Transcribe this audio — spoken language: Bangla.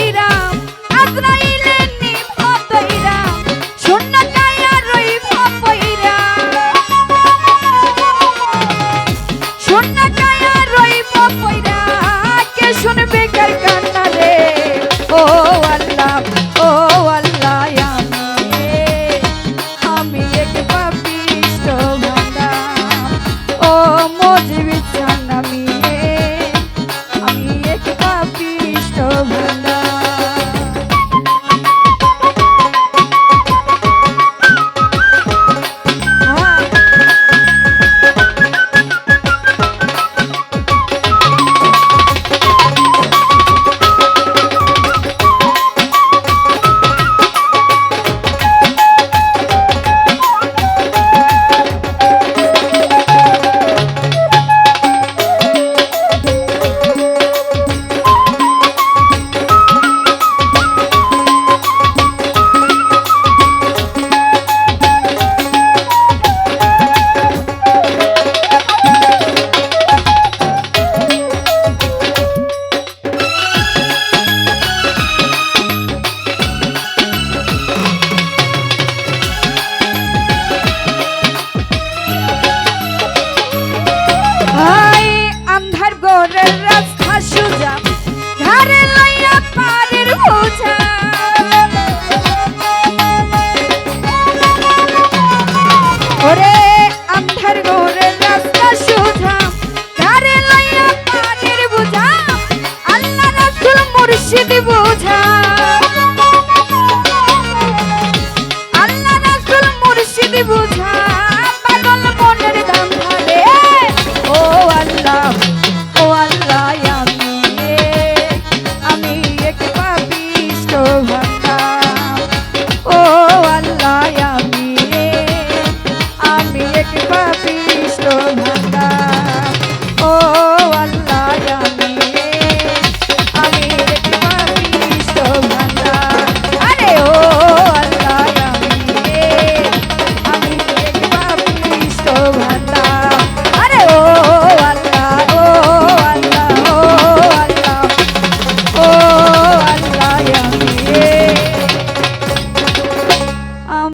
need a ঘরের রাস্তা সোজা ঘরে লাইয়া পারের বোঝা। ওরে, আন্ধার ঘরের রাস্তা সোজা ঘরে লাইয়া পারের বোঝা, আল্লাহ রাসুল মুর্শিদ বোঝা।